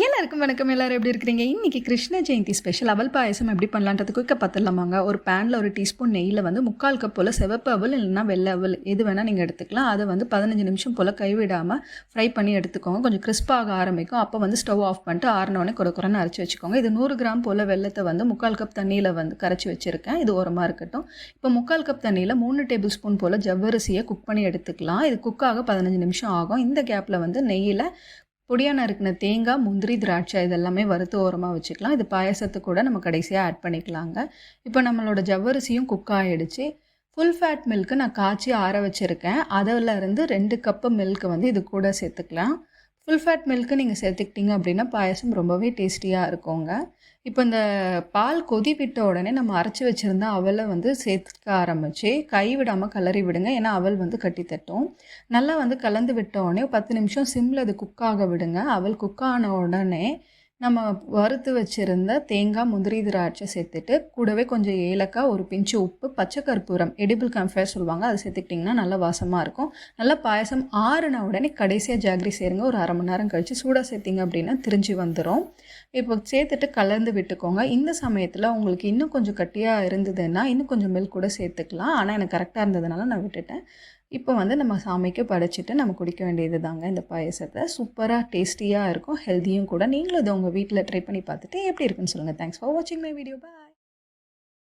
எல்லாருக்கும் வணக்கம். எல்லாரும் எப்படி இருக்கிறீங்க? இன்னைக்கு கிருஷ்ண ஜெயந்தி ஸ்பெஷல் அவல் பாயசம் எப்படி பண்ணலான்றது குயிக்க பார்த்துடலாமாங்க. ஒரு பேனில் ஒரு டீஸ்பூன் நெய்யில் வந்து முக்கால் கப் போல் சிவப்பு அவல் இல்லைன்னா வெள்ளை அவல் எது வேணால் நீங்கள் எடுத்துக்கலாம். அதை வந்து பதினஞ்சு நிமிஷம் போல் கைவிடாமல் ஃப்ரை பண்ணி எடுத்துக்கோங்க. கொஞ்சம் கிறிஸ்பாக ஆரம்பிக்கும். அப்போ வந்து ஸ்டவ் ஆஃப் பண்ணிட்டு ஆறினோடனே குறை குறைன்னு அரைச்சி வச்சுக்கோங்க. இது நூறு கிராம் போல் வெள்ளத்தை வந்து முக்கால் கப் தண்ணியில் வந்து கரைச்சி வச்சுருக்கேன். இது ஓரமாக இருக்கட்டும். இப்போ முக்கால் கப் தண்ணியில் மூணு டேபிள் ஸ்பூன் போல் ஜவ்வரிசியை குக் பண்ணி எடுத்துக்கலாம். இது குக்காக பதினஞ்சு நிமிஷம் ஆகும். இந்த கேப்பில் வந்து நெய்யில் பொடியாக நறுக்கின தேங்காய் முந்திரி திராட்சை இதெல்லாமே வறுத்து ஓரமாக வச்சுக்கலாம். இது பாயசத்து கூட நம்ம கடைசியாக ஆட் பண்ணிக்கலாங்க. இப்போ நம்மளோட ஜவ்வரிசியும் குக் ஆகிடுச்சு ஃபுல் ஃபேட் மில்க்கு நான் காய்ச்சி ஆற வச்சுருக்கேன். அதில் இருந்து ரெண்டு கப்பு மில்க் வந்து இது கூட சேர்த்துக்கலாம். ஃபுல் ஃபேட் மில்க்கு நீங்கள் சேர்த்துக்கிட்டீங்க அப்படின்னா பாயசம் ரொம்பவே டேஸ்டியாக இருக்குங்க. இப்போ இந்த பால் கொதி விட்ட உடனே நம்ம அரைச்சி வச்சுருந்த அவலை வந்து சேர்த்துக்க ஆரம்பித்து கை விடாமல் கலரி விடுங்க. ஏன்னா அவல் வந்து கட்டி தட்டும். நல்லா வந்து கலந்து விட்ட உடனே பத்து நிமிஷம் சிம்மில் அது குக்காக விடுங்க. அவல் குக் ஆன உடனே நம்ம வறுத்து வச்சுருந்த தேங்காய் முந்திரி திராட்சை சேர்த்துட்டு கூடவே கொஞ்சம் ஏலக்காய் ஒரு பிஞ்சு உப்பு பச்சை கற்பூரம் எடிபிள் கம்ஃபேர் சொல்லுவாங்க அதை சேர்த்துக்கிட்டிங்கன்னா நல்லா வாசமாக இருக்கும். நல்லா பாயசம் ஆறுன உடனே கடைசியாக ஜாகிரி சேருங்க ஒரு அரை மணி நேரம் கழித்து சூடாக சேர்த்திங்க அப்படின்னா திரிஞ்சு வந்துடும் இப்போ சேர்த்துட்டு கலந்து விட்டுக்கோங்க. இந்த சமயத்தில் உங்களுக்கு இன்னும் கொஞ்சம் கட்டியாக இருந்ததுன்னா இன்னும் கொஞ்சம் மில்க் கூட சேர்த்துக்கலாம். ஆனால் எனக்கு கரெக்டாக இருந்ததுனால நான் விட்டுட்டேன். இப்போ வந்து நம்ம சாமிக்கு படைச்சிட்டு நம்ம குடிக்க வேண்டியது தாங்க இந்த பாயசத்தை. சூப்பராக டேஸ்டியாக இருக்கும் ஹெல்த்தியும் கூட. நீங்களும் இதை உங்கள் வீட்டில் ட்ரை பண்ணி பார்த்துட்டு எப்படி இருக்குன்னு சொல்லுங்கள் தேங்க்ஸ் ஃபார் வாட்சிங் மை வீடியோ பாய்